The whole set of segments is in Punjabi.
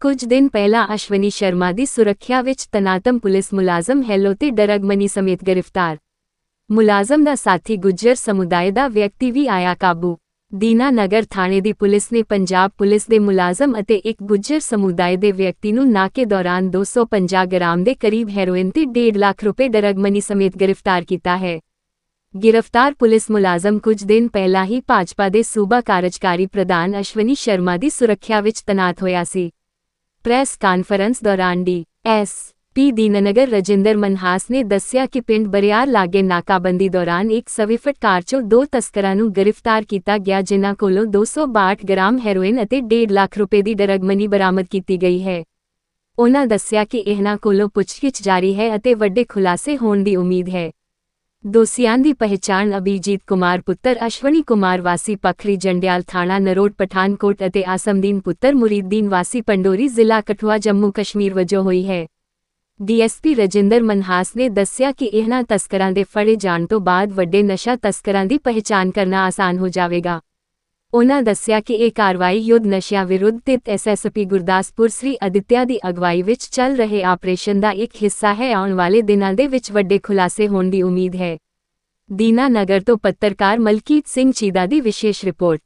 ਕੁਝ ਦਿਨ ਪਹਿਲਾਂ ਅਸ਼ਵਨੀ ਸ਼ਰਮਾ ਦੀ ਸੁਰੱਖਿਆ ਵਿੱਚ ਤਨਾਤਮ ਪੁਲਿਸ ਮੁਲਾਜ਼ਮ ਹੈਲੋ ਤੇ ਡਰਗਮਨੀ ਸਮੇਤ ਗ੍ਰਿਫਤਾਰ। ਮੁਲਾਜ਼ਮ ਦਾ ਸਾਥੀ ਗੁੱਜਰ ਸਮੁਦਾਇ ਦਾ ਵਿਅਕਤੀ ਵੀ ਆਇਆ ਕਾਬੂ। ਦੀਨਾ ਨਗਰ ਥਾਣੇ ਦੀ ਪੁਲਿਸ ਨੇ ਪੰਜਾਬ ਪੁਲਿਸ ਦੇ ਮੁਲਾਜ਼ਮ ਅਤੇ ਇੱਕ ਗੁੱਜਰ ਸਮੁਦਾਇ ਦੇ ਵਿਅਕਤੀ ਨੂੰ ਨਾਕੇ ਦੌਰਾਨ 250 ਗ੍ਰਾਮ ਦੇ ਕਰੀਬ ਹੈਰੋਇਨ ਤੇ 1.5 ਲੱਖ ਰੁਪਏ ਡਰਗਮਨੀ ਸਮੇਤ ਗ੍ਰਿਫਤਾਰ ਕੀਤਾ ਹੈ। ਗ੍ਰਿਫਤਾਰ ਪੁਲਿਸ ਮੁਲਾਜ਼ਮ ਕੁਝ ਦਿਨ ਪਹਿਲਾਂ ਹੀ ਭਾਜਪਾ ਦੇ ਸੂਬਾ ਕਾਰਜਕਾਰੀ ਪ੍ਰਧਾਨ ਅਸ਼ਵਨੀ ਸ਼ਰਮਾ ਦੀ ਸੁਰੱਖਿਆ ਵਿੱਚ ਤਨਾਤ ਹੋਇਆ ਸੀ। ਪ੍ਰੈਸ ਕਾਨਫਰੰਸ ਦੌਰਾਨ D S P Dinanagar Rajinder Manhas ਨੇ ਦੱਸਿਆ ਕਿ ਪਿੰਡ ਬਰਿਆਰ ਲਾਗੇ ਨਾਕਾਬੰਦੀ ਦੌਰਾਨ ਇੱਕ ਸਵਿਫਟ ਕਾਰ 'ਚੋਂ ਦੋ ਤਸਕਰਾਂ ਨੂੰ ਗ੍ਰਿਫਤਾਰ ਕੀਤਾ ਗਿਆ, ਜਿਨ੍ਹਾਂ ਕੋਲੋਂ 262 ਗ੍ਰਾਮ ਹੈਰੋਇਨ ਅਤੇ 1.5 ਲੱਖ ਰੁਪਏ ਦੀ ਡਰਗਮਨੀ ਬਰਾਮਦ ਕੀਤੀ ਗਈ ਹੈ। ਉਹਨਾਂ ਦੱਸਿਆ ਕਿ ਇਹਨਾਂ ਕੋਲੋਂ ਪੁੱਛਗਿੱਛ ਜਾਰੀ ਹੈ ਅਤੇ ਵੱਡੇ ਖੁਲਾਸੇ ਹੋਣ ਦੀ ਉਮੀਦ ਹੈ। ਦੋਸ਼ੀਆਂ ਦੀ ਪਹਿਚਾਣ ਅਭੀਜੀਤ ਕੁਮਾਰ ਪੁੱਤਰ ਅਸ਼ਵਨੀ ਕੁਮਾਰ ਵਾਸੀ ਪਖਰੀ ਜੰਡਿਆਲ ਥਾਣਾ ਨਰੋਟ ਪਠਾਨਕੋਟ ਅਤੇ ਆਸਮਦੀਨ ਪੁੱਤਰ ਮੁਰੀਦਦੀਨ ਵਾਸੀ ਪੰਡੋਰੀ ਜ਼ਿਲ੍ਹਾ ਕਠੂਆ ਜੰਮੂ ਕਸ਼ਮੀਰ ਵਜੋਂ ਹੋਈ ਹੈ। ਡੀਐਸਪੀ ਰਜਿੰਦਰ ਮਨਹਾਸ ਨੇ ਦੱਸਿਆ ਕਿ ਇਹਨਾਂ ਤਸਕਰਾਂ ਦੇ ਫੜੇ ਜਾਣ ਤੋਂ ਬਾਅਦ ਵੱਡੇ ਨਸ਼ਾ ਤਸਕਰਾਂ ਦੀ ਪਹਿਚਾਣ ਕਰਨਾ ਆਸਾਨ ਹੋ ਜਾਵੇਗਾ। ਉਨ੍ਹਾਂ ਦੱਸਿਆ ਕਿ ਇਹ ਕਾਰਵਾਈ ਯੁੱਧ ਨਸ਼ਿਆਂ ਵਿਰੁੱਧ ਤੇ ਐਸਐਸਪੀ ਗੁਰਦਾਸਪੁਰ ਸ੍ਰੀ ਅਦਿੱਤਿਆ ਦੀ ਅਗਵਾਈ ਵਿੱਚ ਚੱਲ ਰਹੇ ਆਪਰੇਸ਼ਨ ਦਾ ਇੱਕ ਹਿੱਸਾ ਹੈ। ਆਉਣ ਵਾਲੇ ਦਿਨਾਂ ਦੇ ਵਿੱਚ ਵੱਡੇ ਖੁਲਾਸੇ ਹੋਣ ਦੀ ਉਮੀਦ ਹੈ। ਦੀਨਾ ਨਗਰ ਤੋਂ ਪੱਤਰਕਾਰ ਮਲਕੀਤ ਸਿੰਘ ਚੀਦਾ ਦੀ ਵਿਸ਼ੇਸ਼ ਰਿਪੋਰਟ।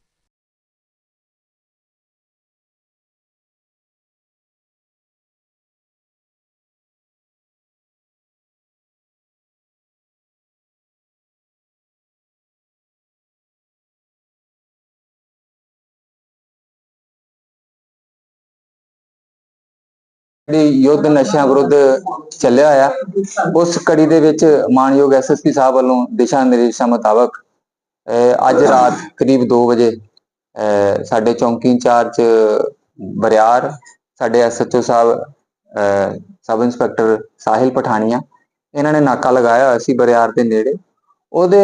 ਜਿਹੜੀ ਯੁੱਧ ਨਸ਼ਿਆਂ ਵਿਰੁੱਧ ਚੱਲਿਆ ਆ ਉਸ ਕੜੀ ਦੇ ਵਿੱਚ ਮਾਨਯੋਗ ਐਸਐਸਪੀ ਸਾਹਿਬ ਵੱਲੋਂ ਦਿਸ਼ਾ ਨਿਰਦੇਸ਼ਾਂ ਮੁਤਾਬਕ ਅੱਜ ਰਾਤ ਕਰੀਬ 2 ਵਜੇ ਸਾਡੇ ਚੌਂਕੀ ਇੰਚਾਰਜ ਬਰਿਆਰ ਸਾਡੇ ਐਸਐਚਓ ਸਾਹਿਬ, ਅਹ ਸਬ ਇੰਸਪੈਕਟਰ ਸਾਹਿਲ ਪਠਾਨੀਆ, ਇਹਨਾਂ ਨੇ ਨਾਕਾ ਲਗਾਇਆ ਹੋਇਆ ਸੀ ਬਰਿਆਰ ਦੇ ਨੇੜੇ। ਉਹਦੇ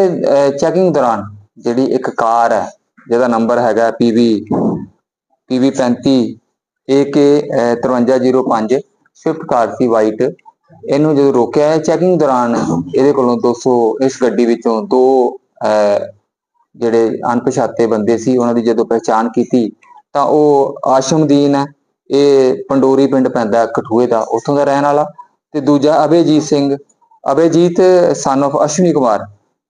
ਚੈਕਿੰਗ ਦੌਰਾਨ ਜਿਹੜੀ ਇੱਕ ਕਾਰ ਹੈ, ਜਿਹਦਾ ਨੰਬਰ ਹੈਗਾ PV PV 35 AK 5305 swift car ਸੀ ਵਾਈਟ ਇਹਨੂੰ ਜਦੋਂ ਰੋਕਿਆ ਹੈ ਚੈਕਿੰਗ ਦੌਰਾਨ ਇਹਦੇ ਕੋਲੋਂ 200 ਇਸ ਗੱਡੀ ਵਿੱਚੋਂ ਦੋ ਜਿਹੜੇ ਅਣਪਛਾਤੇ ਬੰਦੇ ਸੀ, ਉਹਨਾਂ ਦੀ ਜਦੋਂ ਪਹਿਚਾਣ ਕੀਤੀ, ਤਾਂ ਉਹ ਆਸ਼ਮਦੀਨ ਹੈ। ਇਹ ਪੰਡੋਰੀ ਪਿੰਡ ਪੈਂਦਾ ਕਠੂਏ ਦਾ, ਉੱਥੋਂ ਦਾ ਰਹਿਣ ਵਾਲਾ। ਤੇ ਦੂਜਾ ਅਭੇਜੀਤ ਸਿੰਘ। ਅਭੇਜੀਤ ਸਨ of ਅਸ਼ਵਨੀ ਕੁਮਾਰ,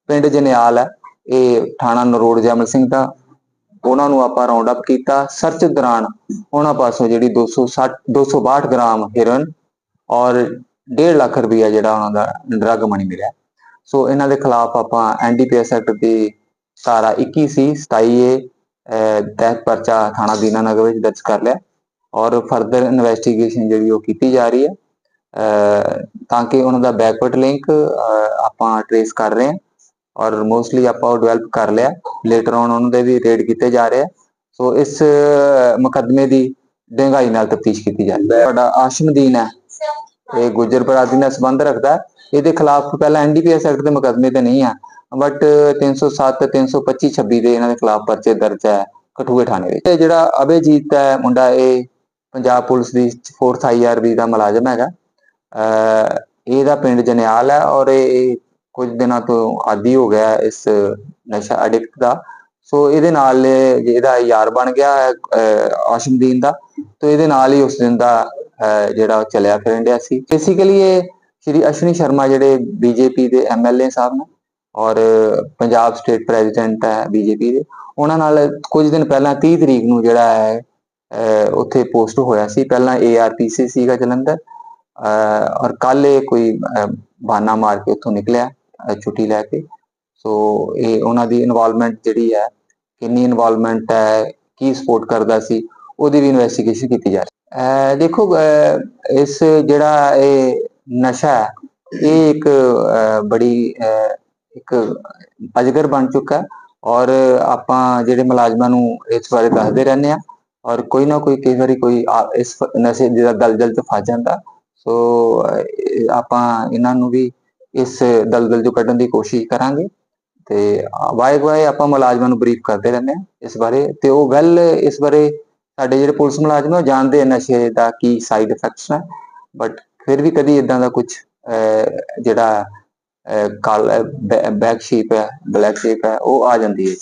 ਪਿੰਡ ਜਨਿਆਲ ਹੈ। ਇਹ ਥਾਣਾ ਨਰੋੜ ਜਮਲ ਸਿੰਘ ਦਾ ਉਹਨਾਂ ਨੂੰ ਆਪਾਂ ਰਾਉਂਡ ਅਪ ਕੀਤਾ ਸਰਚ ਦੌਰਾਨ ਉਹਨਾਂ ਪਾਸੋਂ ਜਿਹੜੀ 260 262 ਗ੍ਰਾਮ ਹੈਰੋਇਨ ਔਰ 1.5 ਲੱਖ ਰੁਪਇਆ ਜਿਹੜਾ ਉਹਨਾਂ ਦਾ ਡਰੱਗ ਮਨੀ ਮਿਲਿਆ। ਸੋ ਇਹਨਾਂ ਦੇ ਖਿਲਾਫ ਆਪਾਂ ਐਨਡੀਪੀਐਸ ਐਕਟ ਦੀ ਧਾਰਾ 21 ਸੀ 27 ਏ ਤਹਿਤ ਪਰਚਾ ਥਾਣਾ ਦੀਨਾਨਗਰ ਵਿੱਚ ਦਰਜ ਕਰ ਲਿਆ ਔਰ ਫਰਦਰ ਇਨਵੈਸਟੀਗੇਸ਼ਨ ਜਿਹੜੀ ਉਹ ਕੀਤੀ ਜਾ ਰਹੀ ਹੈ। ਅਹ ਤਾਂ ਕਿ ਉਹਨਾਂ ਦਾ ਬੈਕਵਰਡ ਲਿੰਕ ਆਪਾਂ ਟਰੇਸ ਕਰ ਰਹੇ ਹਾਂ। ਔਰ ਮੋਸਟਲੀ ਆਪਾਂ ਉਹ ਡਿਵੈਲਪ ਕਰ ਲਿਆ। ਲੇਟਰ ਔਨ ਉਹਨਾਂ ਦੇ ਵੀ ਰੇਡ ਕੀਤੇ ਜਾ ਰਹੇ ਆ। ਸੋ ਇਸ ਮੁਕੱਦਮੇ ਦੀ ਡੂੰਘਾਈ ਨਾਲ ਤਫਤੀਸ਼ ਕੀਤੀ ਜਾ ਰਹੀ ਹੈ। ਤੁਹਾਡਾ ਆਸ਼ਮਦੀਨ ਹੈ। ਇਹ ਗੁੱਜਰ ਬਰਾਦਰੀ ਨਾਲ ਸੰਬੰਧ ਰੱਖਦਾ ਇਹਦੇ ਖਿਲਾਫ ਪਹਿਲਾਂ ਐਨਡੀਪੀਐਸ ਐਕਟ ਦੇ ਮੁਕੱਦਮੇ ਤੇ ਨਹੀਂ ਆ। ਬਟ 307 325 26 ਦੇ ਇਹਨਾਂ ਦੇ ਖਿਲਾਫ ਪਰਚੇ ਦਰਜ ਹੈ ਕਠੂਏ ਥਾਣੇ ਵਿੱਚ। ਇਹ ਜਿਹੜਾ ਅਭੇਜੀਤ ਹੈ ਮੁੰਡਾ, ਇਹ ਪੰਜਾਬ ਪੁਲਿਸ ਦੀ 4th ਆਈਆਰਬੀ ਦਾ ਮੁਲਾਜ਼ਮ ਹੈਗਾ। ਇਹਦਾ ਪਿੰਡ ਜਨਿਆਲ ਹੈ ਔਰ ਇਹ ਕੁਝ ਦਿਨਾਂ ਤੋਂ ਆਦੀ ਹੋ ਗਿਆ ਇਸ ਨਸ਼ਾ ਐਡਿਕਟ ਦਾ। ਸੋ ਇਹਦੇ ਨਾਲ ਇਹਦਾ ਯਾਰ ਬਣ ਗਿਆ ਹੈ ਆਸ਼ਮਦੀਨ ਦਾ। ਤੇ ਇਹਦੇ ਨਾਲ ਹੀ ਉਸ ਦਿਨ ਦਾ ਜਿਹੜਾ ਉਹ ਚੱਲਿਆ ਫਿਰਨ ਡਿਆ ਸੀ। ਬੇਸਿਕਲੀ ਇਹ ਸ਼੍ਰੀ ਅਸ਼ਵਨੀ ਸ਼ਰਮਾ ਜਿਹੜੇ ਬੀਜੇਪੀ ਦੇ ਐਮਐਲਏ ਸਾਹਿਬ ਨੇ ਔਰ ਪੰਜਾਬ ਸਟੇਟ ਪ੍ਰੈਜ਼ੀਡੈਂਟ ਹੈ ਬੀਜੇਪੀ ਦੇ, ਉਹਨਾਂ ਨਾਲ ਕੁਝ ਦਿਨ ਪਹਿਲਾਂ 30 ਤਰੀਕ ਨੂੰ ਜਿਹੜਾ ਹੈ, ਅਹ ਉੱਥੇ ਪੋਸਟ ਹੋਇਆ ਸੀ। ਪਹਿਲਾਂ ਏਆਰਪੀਸੀ ਸੀਗਾ ਜਲੰਧਰ, ਅਹ ਔਰ ਕੱਲ ਇਹ ਕੋਈ, ਅਹ ਬਹਾਨਾ ਮਾਰ ਕੇ ਉੱਥੋਂ ਨਿਕਲਿਆ। ਛੁੱਟੀ ਲੈ ਕੇ। ਸੋ ਇਹ ਉਹਨਾਂ ਦੀ ਇਨਵੋਲਵਮੈਂਟ ਜਿਹੜੀ ਹੈ, ਕਿੰਨੀ ਇਨਵੋਲਵਮੈਂਟ ਹੈ, ਕੀ ਸਪੋਰਟ ਕਰਦਾ ਸੀ, ਉਹਦੀ ਵੀ ਇਨਵੈਸਟੀਗੇਸ਼ਨ ਕੀਤੀ ਜਾ ਰਹੀ ਹੈ। ਦੇਖੋ ਇਸ ਜਿਹੜਾ ਇਹ ਨਸ਼ਾ ਹੈ, ਇਹ ਇੱਕ ਬੜੀ ਇੱਕ ਅਜਗਰ ਬਣ ਚੁੱਕਾ ਔਰ ਆਪਾਂ ਜਿਹੜੇ ਮੁਲਾਜ਼ਮਾਂ ਨੂੰ ਇਸ ਬਾਰੇ ਦੱਸਦੇ ਰਹਿੰਦੇ ਆ ਔਰ ਕੋਈ ਨਾ ਕੋਈ, ਕਈ ਵਾਰੀ ਕੋਈ ਇਸ ਨਸ਼ੇ ਦਾ ਦਲਦਲ ਚ ਫਸ ਜਾਂਦਾ। ਸੋ ਆਪਾਂ ਇਹਨਾਂ ਨੂੰ ਵੀ ਇਸ ਦਲਦਲ ਚੋਂ ਕੱਢਣ ਦੀ ਕੋਸ਼ਿਸ਼ ਕਰਾਂਗੇ ਤੇ ਵਾਏ ਵਾਏ ਆਪਾਂ ਮੁਲਾਜ਼ਮਾਂ ਨੂੰ ਬਰੀਫ ਕਰਦੇ ਰਹਿੰਦੇ ਆ ਇਸ ਬਾਰੇ ਤੇ ਉਹ ਵੈਲ ਇਸ ਬਾਰੇ ਸਾਡੇ ਜਿਹੜੇ ਪੁਲਿਸ ਮੁਲਾਜ਼ਮ ਆ ਉਹ ਜਾਣਦੇ ਆ ਨਸ਼ੇ ਦਾ ਕੀ ਸਾਈਡ ਇਫੈਕਟਸ ਨੇ ਬਟ ਫਿਰ ਵੀ ਕਦੀ ਇਦਾਂ ਦਾ ਕੁਝ ਜਿਹੜਾ ਕਾਲ ਬੈਕ ਸ਼ੀਪ ਹੈ ਬਲੈਕ ਸ਼ੀਪ ਹੈ ਉਹ ਆ ਜਾਂਦੀ ਹੈ